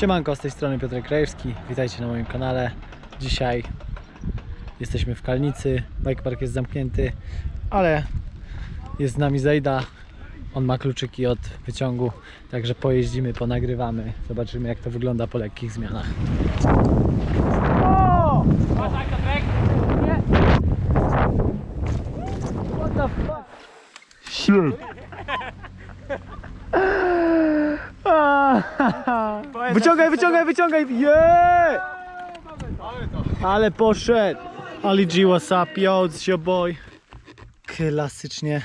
Siemanko, z tej strony Piotrek Krajewski, witajcie na moim kanale. Dzisiaj jesteśmy w Kalnicy, bike park jest zamknięty, ale jest z nami Zejda. On ma kluczyki od wyciągu, także pojeździmy, ponagrywamy, zobaczymy jak to wygląda po lekkich zmianach. O! What the fuck? Shit! Wyciągaj, wyciągaj, wyciągaj! Yeah! Ale poszedł! Ali G, what's up, yo, it's your boy. Klasycznie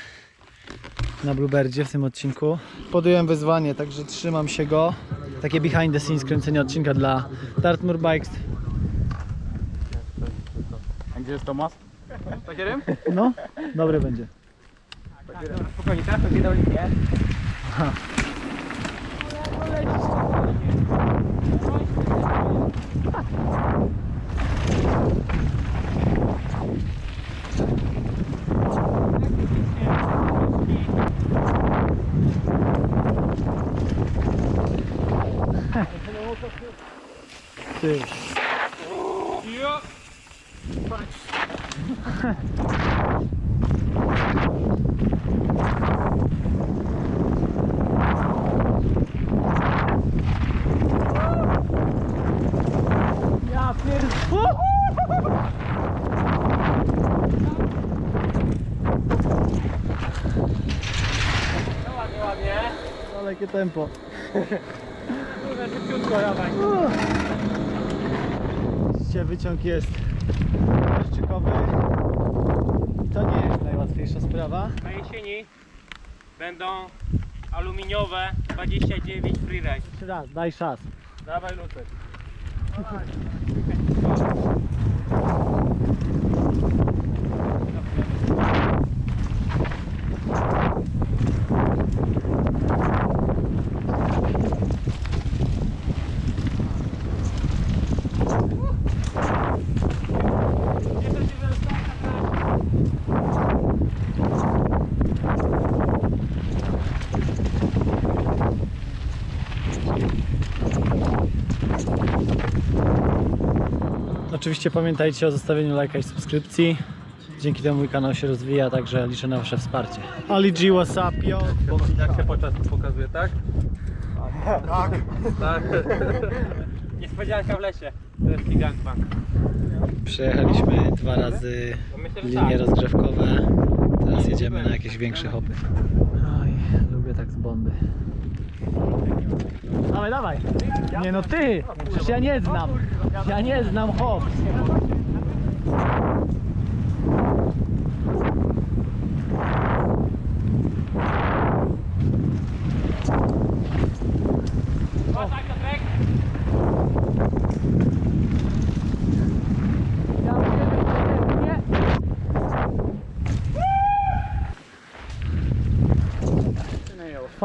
na Bluebirdzie w tym odcinku. Podjąłem wyzwanie, także trzymam się go. Takie behind the scenes kręcenie odcinka dla Dartmoor Bikes. A gdzie jest Tomas? Takierem? No, dobry będzie. Spokojnie, teraz to nie. Ty. Ja Tempo. Kurde, szybciutko, dawaj. Dzisiaj wyciąg jest deszczykowy. I to nie jest najłatwiejsza sprawa. Na jesieni będą aluminiowe 29 freeride. Jeszcze raz, daj czas. Dawaj Lucek. Oczywiście pamiętajcie o zostawieniu lajka i subskrypcji. Dzięki temu mój kanał się rozwija, także liczę na wasze wsparcie. Ali G, what's up, yo? Jak się podczas pokazuje, tak? Tak. Tak. Niespodzianka w lesie. To jest gangbang. Przejechaliśmy dwa razy linie tak. rozgrzewkowe. Teraz jedziemy na jakieś większe hopy. Oj, lubię tak z bomby. Dawaj, dawaj! Nie no ty! Przecież ja nie znam! Ja nie znam hop!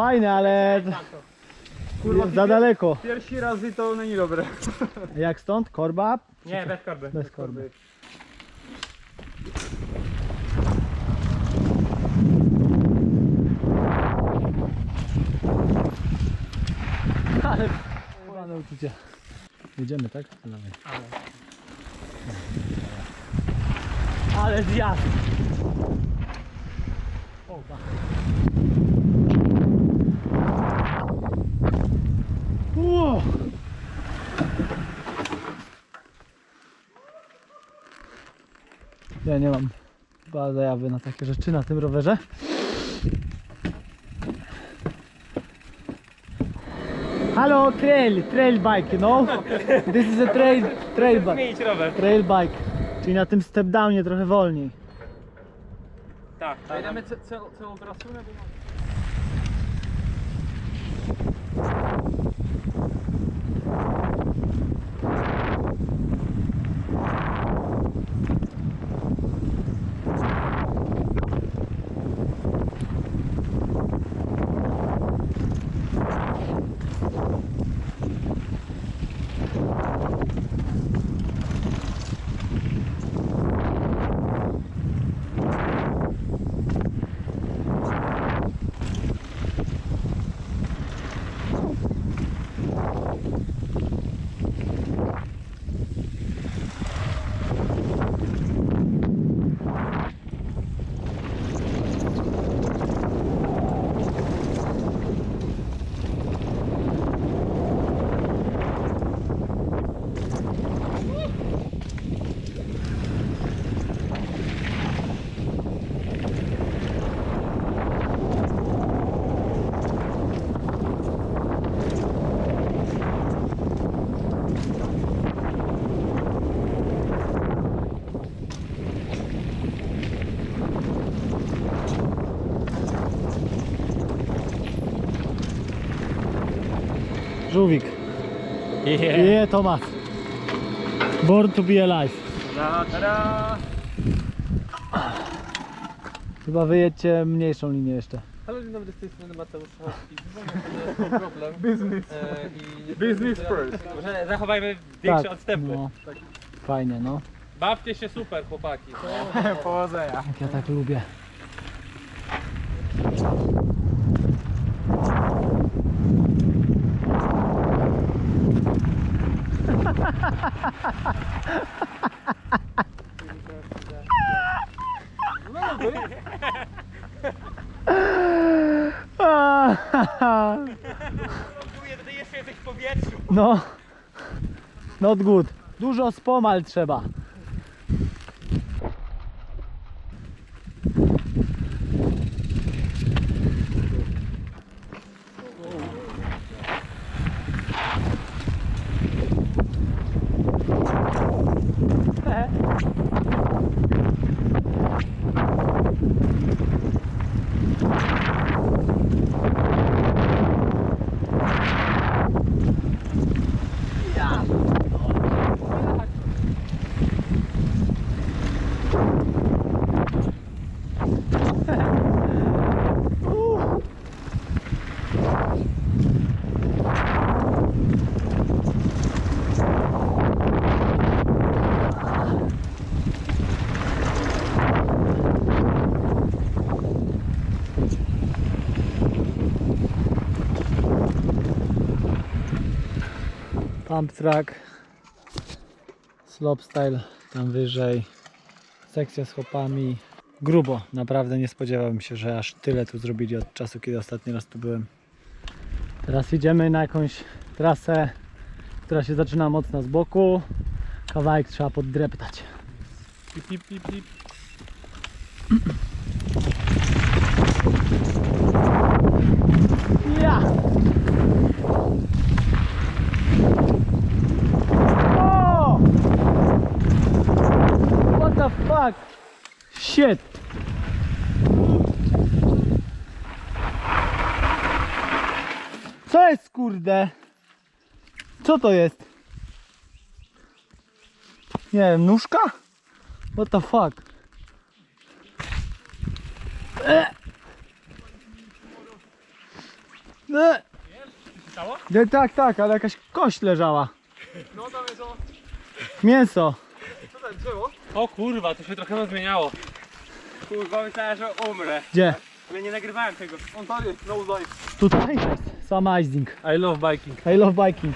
Fajne, ale za daleko. Pierwszy raz i to nie dobre. Jak stąd? Korba? Nie, bez korby. Bez korby. Ale Chyba uczucie. Jedziemy, tak? Dawaj. Ale zjazd! O, tak. Ja nie mam chyba zajawy na takie rzeczy na tym rowerze. Halo, trail, trail bike, you know? This is a trail, trail bike. Rower. Trail bike, czyli na tym step downie trochę wolniej. Tak, tak. Damy całą trasę, bo mamy... Żółwik. Yeah, Tomasz. Born to be alive. Ta, ta, Chyba wyjedźcie mniejszą linię jeszcze. Halo, dzień dobry, z tej strony Mateusz że problem. Business. E, i Business first. Może zachowajmy większe Tak, odstępy. no. Fajnie, no. Bawcie się super, chłopaki. Powodzenia. Jak ja tak lubię. No, not good. Dużo spomal trzeba. Pump track, slopestyle tam wyżej, sekcja z chłopami. Grubo, naprawdę nie spodziewałem się, że aż tyle tu zrobili od czasu, kiedy ostatni raz tu byłem. Teraz idziemy na jakąś trasę, która się zaczyna mocno z boku. Kawałek trzeba poddreptać. Pip, pip, pip, pip. Ja! O! What the fuck? Shit! Co jest kurde? Co to jest? Nie wiem, nóżka? What the fuck? E! E! Nie, tak, tak, ale jakaś kość leżała. No tam jest o... Mięso. Co tam, drzewo? O kurwa, to się trochę zmieniało. Kurwa, myślałem, że umrę. Gdzie? Ale nie nagrywałem tego. On tam jest, no life. Tutaj jest. Some icing. I love biking. I love biking.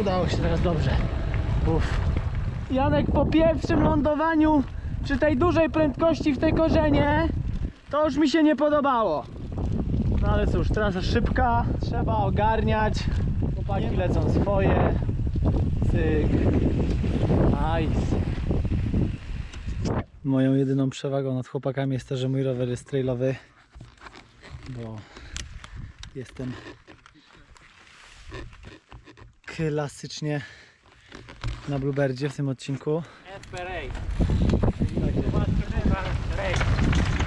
Udało się teraz dobrze. Uff. Janek po pierwszym lądowaniu przy tej dużej prędkości w tej korzenie to już mi się nie podobało. No ale cóż, trasa szybka, trzeba ogarniać. Chłopaki lecą swoje. Cyk. Nice. Moją jedyną przewagą nad chłopakami jest to, że mój rower jest trailowy, bo jestem klasycznie na Bluebirdzie w tym odcinku. FRA.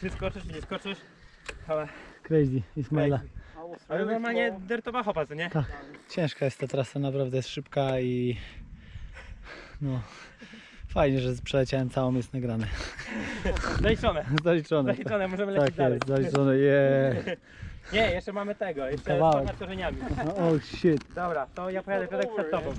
Czy skoczysz, czy nie skoczysz. Ale, Crazy, Ismaila. ale normalnie dertowa hopa, co nie? Tak. Ciężka jest ta trasa, naprawdę jest szybka i no fajnie, że przeleciałem całą, jest nagrane. Zaliczone. Zaliczone. Zaliczone, możemy lecieć Tak dalej. jest, zaliczone, yeah. Nie, jeszcze mamy tego, jeszcze Kawałek. z korzeniami. Oh shit. Dobra, to ja pojadę Piotrek przed tobą.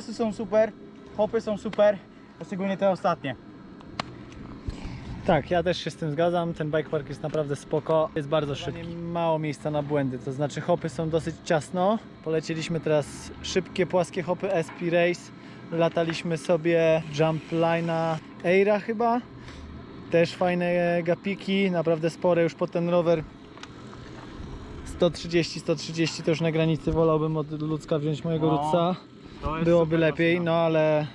Trasy są super, hopy są super, a szczególnie te ostatnie. Tak, ja też się z tym zgadzam. Ten bike park jest naprawdę spoko. Jest bardzo szybki. Mało miejsca na błędy, to znaczy hopy są dosyć ciasno. Polecieliśmy teraz szybkie, płaskie hopy SP Race. Lataliśmy sobie jump line'a Eira chyba. Też fajne gapiki, naprawdę spore już pod ten rower. 130, 130 to już na granicy wolałbym od ludzka wziąć mojego No, Rutsa. Byłoby lepiej, no ale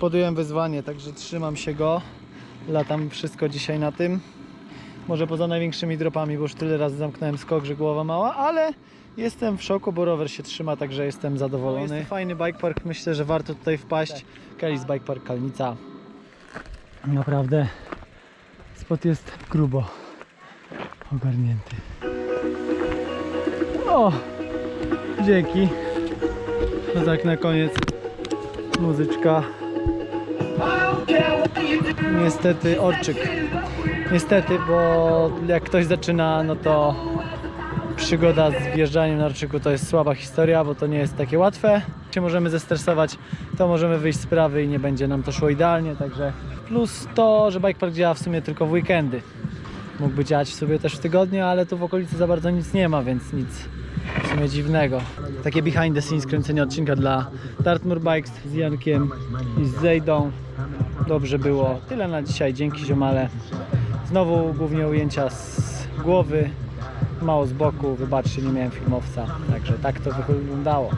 podjąłem wyzwanie, także trzymam się go. Latam wszystko dzisiaj na tym. Może poza największymi dropami, bo już tyle razy zamknąłem skok, że głowa mała, ale jestem w szoku, bo rower się trzyma, także jestem zadowolony. Jest to fajny bike park, myślę, że warto tutaj wpaść. Kelis Bike Park Kalnica. Naprawdę spot jest grubo ogarnięty. O! Dzięki. No tak na koniec muzyczka. Niestety orczyk. Niestety, bo jak ktoś zaczyna, no to przygoda z wjeżdżaniem na orczyku to jest słaba historia, bo to nie jest takie łatwe. Się możemy zestresować, to możemy wyjść z prawy i nie będzie nam to szło idealnie, także plus to, że bike park działa w sumie tylko w weekendy. Mógłby działać sobie też w tygodniu, ale tu w okolicy za bardzo nic nie ma, więc nic w sumie dziwnego. Takie behind the scenes kręcenie odcinka dla Dartmoor Bikes z Jankiem i z Zejdą. Dobrze było. Tyle na dzisiaj. Dzięki ziomale. Znowu głównie ujęcia z głowy, mało z boku. Wybaczcie, nie miałem filmowca. Także tak to wyglądało.